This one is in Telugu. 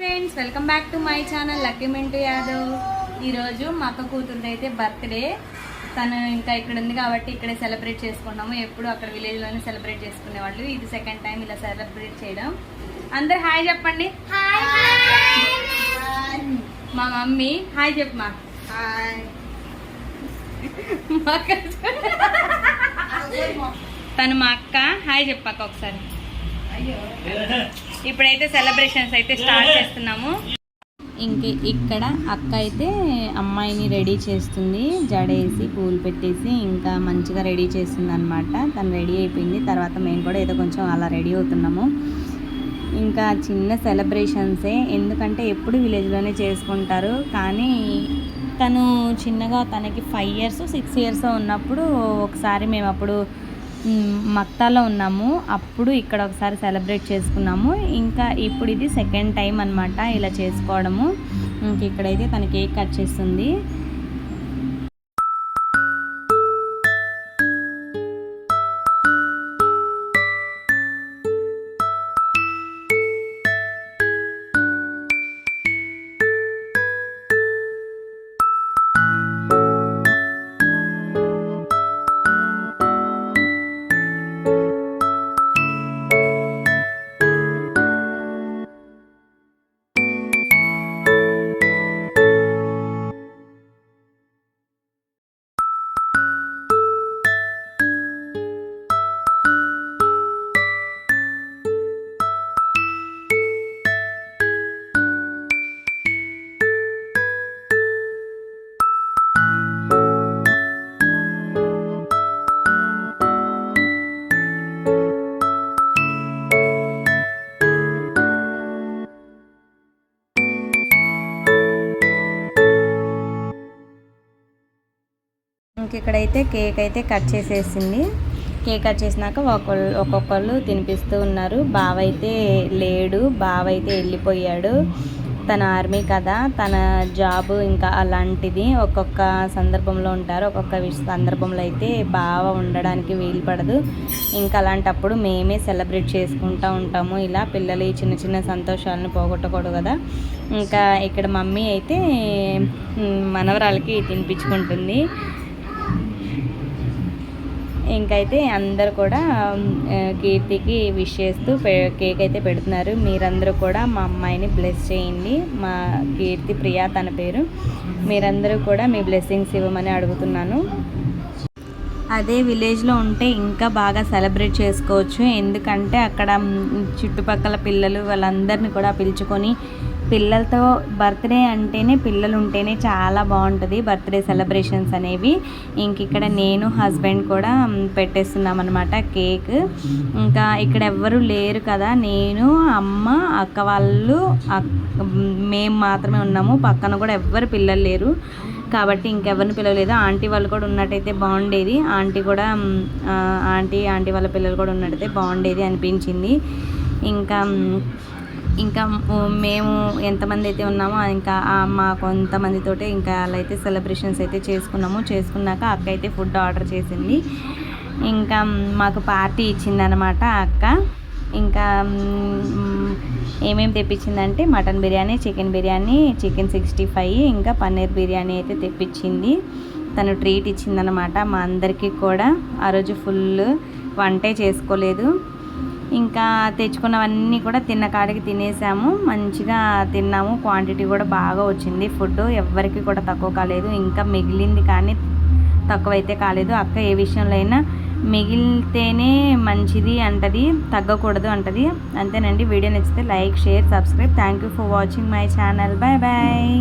Friends welcome back to my channel lucky Mintu Yadav. ఈరోజు మా అక్క కూతురుది అయితే బర్త్డే. తను ఇంకా ఇక్కడ ఉంది కాబట్టి ఇక్కడే సెలబ్రేట్ చేసుకున్నాము. ఎప్పుడు అక్కడ విలేజ్లోనే సెలబ్రేట్ చేసుకునేవాళ్ళు. ఇది సెకండ్ టైం ఇలా సెలబ్రేట్ చేయడం. అందరు హాయ్ చెప్పండి. మా మమ్మీ హాయ్ చెప్పు మా మా అక్క. తను మా అక్క హాయ్ చెప్పాక ఒకసారి. ఇప్పుడైతే సెలబ్రేషన్స్ అయితే స్టార్ట్ చేస్తున్నాము. ఇంక ఇక్కడ అక్క అయితే అమ్మాయిని రెడీ చేస్తుంది. జడేసి పూలు పెట్టేసి ఇంకా మంచిగా రెడీ చేస్తుంది అనమాట తను రెడీ అయిపోయింది. తర్వాత మేము కూడా ఏదో కొంచెం అలా రెడీ అవుతున్నాము. ఇంకా చిన్న సెలబ్రేషన్సే ఎందుకంటే ఎప్పుడు విలేజ్లోనే చేసుకుంటారు. కానీ తను చిన్నగా తనకి ఫైవ్ ఇయర్స్ సిక్స్ ఇయర్స్ ఉన్నప్పుడు ఒకసారి మేము అప్పుడు మక్తాలో ఉన్నాము. అప్పుడు ఇక్కడ ఒకసారి సెలబ్రేట్ చేసుకున్నాము. ఇంకా ఇప్పుడు ఇది సెకండ్ టైం అనమాట ఇలా చేసుకోవడము. ఇంక ఇక్కడైతే తన కేక్ కట్ చేస్తుంది. మనకి ఇక్కడైతే కేక్ అయితే కట్ చేసేసింది. కేక్ కట్ చేసినాక ఒకళ్ళు ఒక్కొక్కళ్ళు తినిపిస్తూ ఉన్నారు. బావ అయితే లేడు. బావ అయితే వెళ్ళిపోయాడు. తన ఆర్మీ కదా. తన జాబ్ ఇంకా అలాంటిది. ఒక్కొక్క సందర్భంలో ఉంటారు. ఒక్కొక్క సందర్భంలో అయితే బావ ఉండడానికి వీలు పడదు. ఇంకా అలాంటప్పుడు మేమే సెలబ్రేట్ చేసుకుంటూ ఉంటాము. ఇలా పిల్లలు ఈ చిన్న చిన్న సంతోషాలను పోగొట్టకూడదు కదా. ఇంకా ఇక్కడ మమ్మీ అయితే మనవరాలకి తినిపించుకుంటుంది. ఇంకైతే అందరు కూడా కీర్తికి విష్ చేస్తూ కేక్ అయితే పెడుతున్నారు. మీరందరూ కూడా మా అమ్మాయిని బ్లెస్ చేయండి. మా కీర్తి ప్రియా తన పేరు. మీరందరూ కూడా మీ బ్లెస్సింగ్స్ ఇవ్వమని అడుగుతున్నాను. అదే విలేజ్లో ఉంటే ఇంకా బాగా సెలబ్రేట్ చేసుకోవచ్చు. ఎందుకంటే అక్కడ చుట్టుపక్కల పిల్లలు వాళ్ళందరినీ కూడా పిలుచుకొని పిల్లలతో బర్త్డే అంటేనే పిల్లలు ఉంటేనే చాలా బాగుంటుంది. బర్త్డే సెలబ్రేషన్స్ అనేవి. ఇంక ఇక్కడ నేను హస్బెండ్ కూడా పెట్టేస్తున్నాం అనమాట కేక్. ఇంకా ఇక్కడ ఎవ్వరు లేరు కదా. నేను అమ్మ అక్క వాళ్ళు మేము మాత్రమే ఉన్నాము. పక్కన కూడా ఎవ్వరు పిల్లలు లేరు. కాబట్టి ఇంకెవరిని పిలవలేదు. ఆంటీ వాళ్ళు కూడా ఉన్నట్టయితే బాగుండేది. ఆంటీ కూడా ఆంటీ ఆంటీ వాళ్ళ పిల్లలు కూడా ఉన్నట్టయితే బాగుండేది అనిపించింది. ఇంకా ఇంకా మేము ఎంతమంది అయితే ఉన్నామో ఇంకా మా కొంతమందితోటే ఇంకా అలా అయితే సెలబ్రేషన్స్ అయితే చేసుకున్నాము. చేసుకున్నాక అక్క అయితే ఫుడ్ ఆర్డర్ చేసింది. ఇంకా మాకు పార్టీ ఇచ్చిందనమాట అక్క. ఇంకా ఏమేమి తెప్పించిందంటే mutton biryani chicken biryani chicken sixty five ఇంకా పన్నీర్ బిర్యానీ అయితే తెప్పించింది. తను ట్రీట్ ఇచ్చిందనమాట మా అందరికీ కూడా. ఆ రోజు ఫుల్ వంటే చేసుకోలేదు. ఇంకా తెచ్చుకున్నవన్నీ కూడా తిన్న కాడికి తినేసాము. మంచిగా తిన్నాము. క్వాంటిటీ కూడా బాగా వచ్చింది. ఫుడ్ ఎవ్వరికి కూడా తక్కువ కాలేదు. ఇంకా మిగిలింది కానీ తక్కువైతే కాలేదు. అక్క ఏ విషయంలో అయినా మిగిలితేనే మంచిది అంటది తగ్గకూడదు అంటది. అంతేనండి. వీడియో నచ్చితే like share subscribe. Thank you for watching my channel bye bye